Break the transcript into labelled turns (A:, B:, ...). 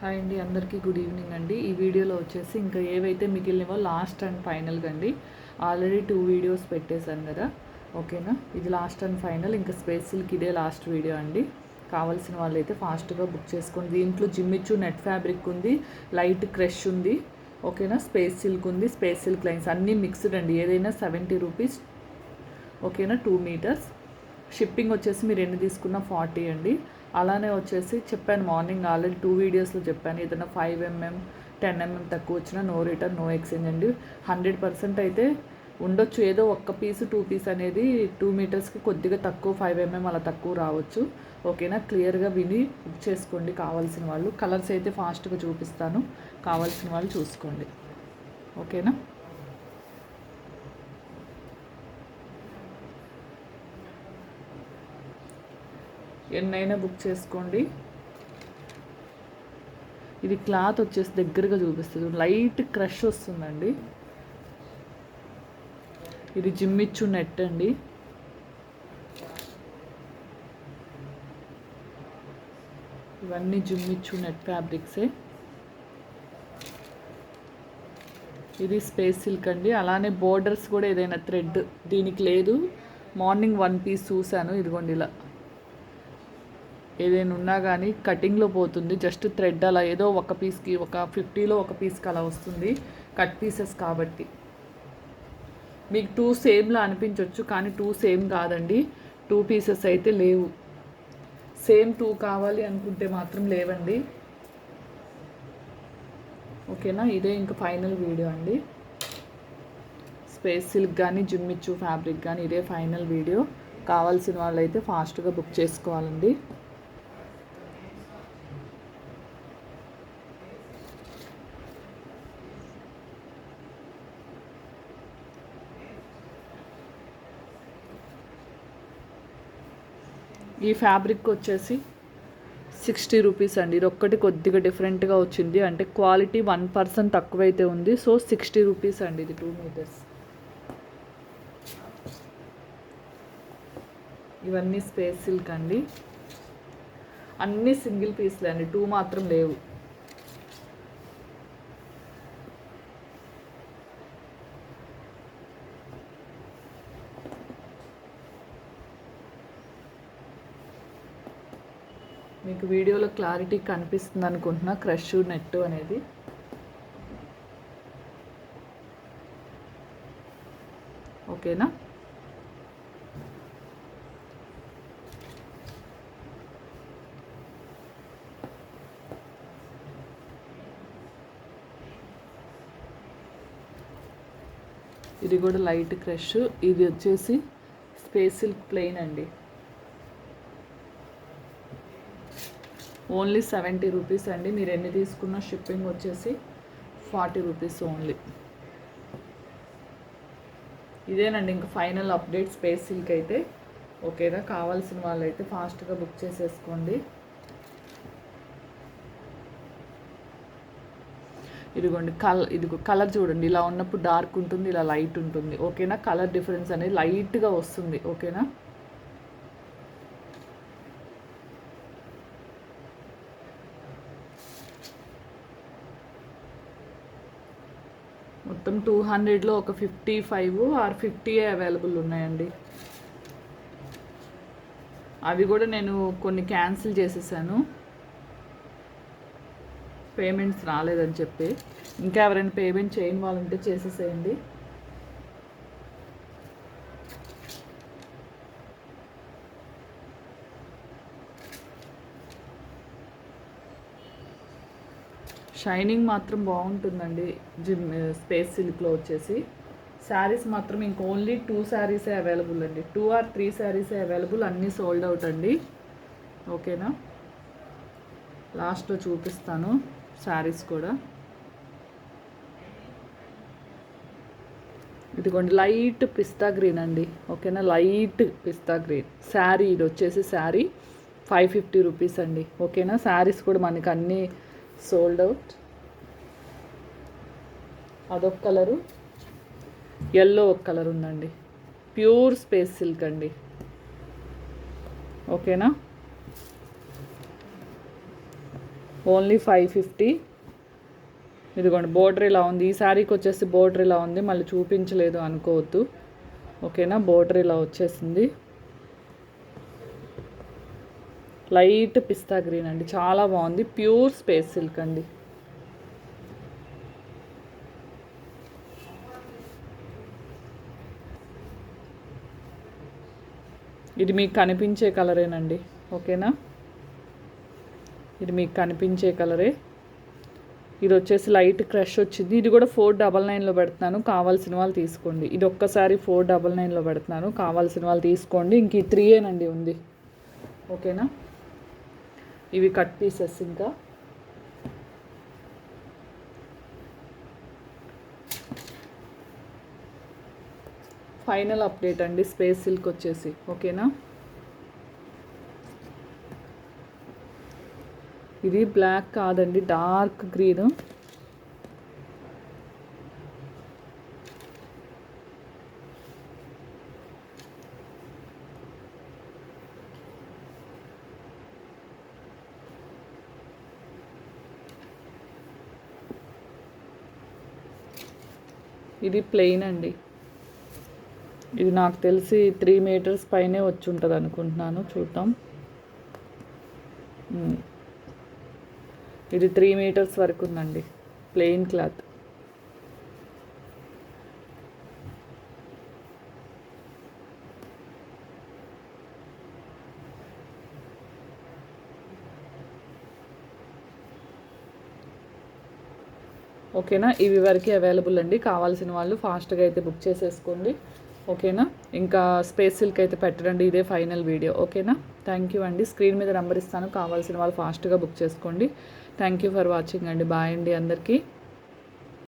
A: Hi అండి అందరికీ good evening అండి. ఈ వీడియోలో వచ్చేసి ఇంకా ఏవైతే మిగిలినవో లాస్ట్ అండ్ ఫైనల్గా అండి. ఆల్రెడీ టూ వీడియోస్ పెట్టేశాను కదా. ఓకేనా? ఇది లాస్ట్ అండ్ ఫైనల్. ఇంకా స్పేస్ సిల్క్ ఇదే లాస్ట్ వీడియో అండి. కావాల్సిన వాళ్ళైతే ఫాస్ట్గా బుక్ చేసుకోండి. దీంట్లో జిమ్మిచ్చు నెట్ ఫ్యాబ్రిక్ ఉంది లైట్ క్రష్ ఉంది ఓకేనా? స్పేస్ సిల్క్ ఉంది స్పేస్ సిల్క్ లైన్స్ అన్నీ మిక్స్డ్ అండి. ఏదైనా సెవెంటీ రూపీస్ ఓకేనా? టూ మీటర్స్ షిప్పింగ్ వచ్చేసి మీరు ఎన్ని తీసుకున్నా ఫార్టీ అండి. అలానే వచ్చేసి చెప్పాను మార్నింగ్ ఆల్రెడీ టూ వీడియోస్లో చెప్పాను. ఏదైనా ఫైవ్ ఎంఎం టెన్ ఎంఎం తక్కువ వచ్చినా నో రిటర్న్ నో ఎక్స్చేంజ్ అండి. హండ్రెడ్ పర్సెంట్ అయితే ఉండొచ్చు. ఏదో ఒక్క పీస్ టూ పీస్ అనేది టూ మీటర్స్కి కొద్దిగా తక్కువ ఫైవ్ ఎంఎం అలా తక్కువ రావచ్చు. ఓకేనా? క్లియర్గా విని బుక్ చేసుకోండి కావాల్సిన వాళ్ళు. కలర్స్ అయితే ఫాస్ట్గా చూపిస్తాను. కావాల్సిన వాళ్ళు చూసుకోండి. ఓకేనా? ఎన్నైనా బుక్ చేసుకోండి. ఇది క్లాత్ వచ్చేసి దగ్గరగా చూపిస్తుంది. లైట్ క్రష్ వస్తుందండి. ఇది జిమ్మిచ్చు నెట్ అండి. ఇవన్నీ జిమ్మిచ్చు నెట్ ఫ్యాబ్రిక్సే. ఇది స్పేస్ సిల్క్ అండి. అలానే బోర్డర్స్ కూడా ఏదైనా థ్రెడ్ దీనికి లేదు. మార్నింగ్ వన్ పీస్ చూశాను. ఇదిగోండి ఇలా. ఏదైనా ఉన్నా కానీ కటింగ్లో పోతుంది. జస్ట్ థ్రెడ్ అలా ఏదో ఒక పీస్కి ఒక ఫిఫ్టీలో ఒక పీస్కి అలా వస్తుంది. కట్ పీసెస్ కాబట్టి. మీకు టూ సేమ్లా అనిపించవచ్చు కానీ టూ సేమ్ కాదండి. టూ పీసెస్ అయితే లేవు. సేమ్ టూ కావాలి అనుకుంటే మాత్రం లేవండి. ఓకేనా? ఇదే ఇంకా ఫైనల్ వీడియో అండి. స్పేస్ సిల్క్ కానీ జిమ్మిచ్చు ఫ్యాబ్రిక్ కానీ ఇదే ఫైనల్ వీడియో కావాల్సిన వాళ్ళైతే ఫాస్ట్గా బుక్ చేసుకోవాలండి. ఈ ఫ్యాబ్రిక్ వచ్చేసి సిక్స్టీ రూపీస్ అండి. ఇది ఒక్కటి కొద్దిగా డిఫరెంట్గా వచ్చింది. అంటే క్వాలిటీ వన్ పర్సెంట్ తక్కువైతే ఉంది. సో సిక్స్టీ రూపీస్ అండి ఇది టూ మీటర్స్ ఇవన్నీ స్పేస్ సిల్క్ అండి. అన్నీ సింగిల్ పీస్లే అండి. టూ మాత్రం లేవు. మీకు వీడియోలో క్లారిటీ కనిపిస్తుంది అనుకుంటున్నా క్రష్ నెట్ అనేది. ఓకేనా? ఇది కూడా లైట్ క్రష్. ఇది వచ్చేసి స్పేస్ సిల్క్ ప్లెయిన్ అండి. ఓన్లీ సెవెంటీ రూపీస్ అండి. మీరు ఎన్ని తీసుకున్న షిప్పింగ్ వచ్చేసి ఫార్టీ రూపీస్ ఓన్లీ. ఇదేనండి ఇంకా ఫైనల్ అప్డేట్ స్పేస్ సిల్క్ అయితే. ఓకేనా? కావాల్సిన వాళ్ళు అయితే ఫాస్ట్గా బుక్ చేసేసుకోండి. ఇదిగోండి కలర్ ఇదిగో కలర్ చూడండి. ఇలా ఉన్నప్పుడు డార్క్ ఉంటుంది ఇలా లైట్ ఉంటుంది. ఓకేనా? కలర్ డిఫరెన్స్ అనేది లైట్గా వస్తుంది. ఓకేనా? మొత్తం టూ హండ్రెడ్లో ఒక fifty five or fifty available ఉన్నాయండి. అవి కూడా నేను కొన్ని క్యాన్సిల్ చేసేసాను. పేమెంట్స్ రాలేదని చెప్పి. ఇంకా ఎవరైనా పేమెంట్ చేయని వాళ్ళంటే చేసేసేయండి. షైనింగ్ మాత్రం బాగుంటుందండి జిమ్ స్పేస్ సిల్క్లో వచ్చేసి. శారీస్ మాత్రం ఇంక ఓన్లీ టూ శారీసే అవైలబుల్ అండి. టూ ఆర్ త్రీ శారీసే అవైలబుల్ అన్నీ సోల్డ్ అవుట్ అండి. ఓకేనా? లాస్ట్లో చూపిస్తాను శారీస్ కూడా. ఇదిగోండి లైట్ పిస్తా గ్రీన్ అండి. ఓకేనా? లైట్ పిస్తా గ్రీన్. శారీ ఇది వచ్చేసి శారీ ఫైవ్ ఫిఫ్టీ రూపీస్ అండి. ఓకేనా? శారీస్ కూడా మనకి అన్నీ సోల్డ్ అవుట్ అదొక కలరు. ఎల్లో ఒక కలర్ ఉందండి. ప్యూర్ స్పేస్ సిల్క్ అండి. ఓకేనా? ఓన్లీ ఫైవ్ ఫిఫ్టీ ఇదిగోండి బోర్డర్ ఇలా ఉంది. ఈ శారీకి వచ్చేసి బోర్డర్ ఇలా ఉంది. మళ్ళీ చూపించలేదు అనుకోవద్దు. ఓకేనా? బోర్డర్ ఇలా వచ్చేసింది. లైట్ పిస్తా గ్రీన్ అండి. చాలా బాగుంది. ప్యూర్ స్పేస్ సిల్క్ అండి. ఇది మీకు కనిపించే కలరేనండి. ఓకేనా? ఇది మీకు కనిపించే కలరే. ఇది వచ్చేసి లైట్ క్రష్ వచ్చింది. ఇది కూడా ఫోర్ డబల్ నైన్లో పెడుతున్నాను. కావాల్సిన వాళ్ళు తీసుకోండి. ఇది ఒక్కసారి ఫోర్ డబల్ నైన్లో పెడుతున్నాను. కావాల్సిన వాళ్ళు తీసుకోండి. ఇంక ఈ త్రీ ఏనండి ఉంది. ఓకేనా? ఇవి కట్ పీసెస్ ఇంకా. ఫైనల్ అప్డేట్ అండి స్పేస్ సిల్క్ వచ్చేసి ఓకేనా? ఇది బ్లాక్ కాదండి డార్క్ గ్రీన్. ఇది ప్లెయిన్ అండి. ఇది నాకు తెలిసి త్రీ మీటర్స్ పైనే వచ్చి ఉంటుంది అనుకుంటున్నాను చూద్దాం ఇది త్రీ మీటర్స్ వరకు ఉందండి ప్లెయిన్ క్లాత్ ఓకేనా? ఇవి వరకు అవైలబుల్ అండి. కావాల్సిన వాళ్ళు ఫాస్ట్గా అయితే బుక్ చేసేసుకోండి. ఓకేనా? ఇంకా స్పేస్ సిల్క్ అయితే పెట్టరండి. ఇదే ఫైనల్ వీడియో. ఓకేనా? థ్యాంక్ యూ అండి. స్క్రీన్ మీద నెంబర్ ఇస్తాను. కావాల్సిన వాళ్ళు ఫాస్ట్గా బుక్ చేసుకోండి. థ్యాంక్ యూ ఫర్ వాచింగ్ అండి. బాయ్ అండి అందరికీ.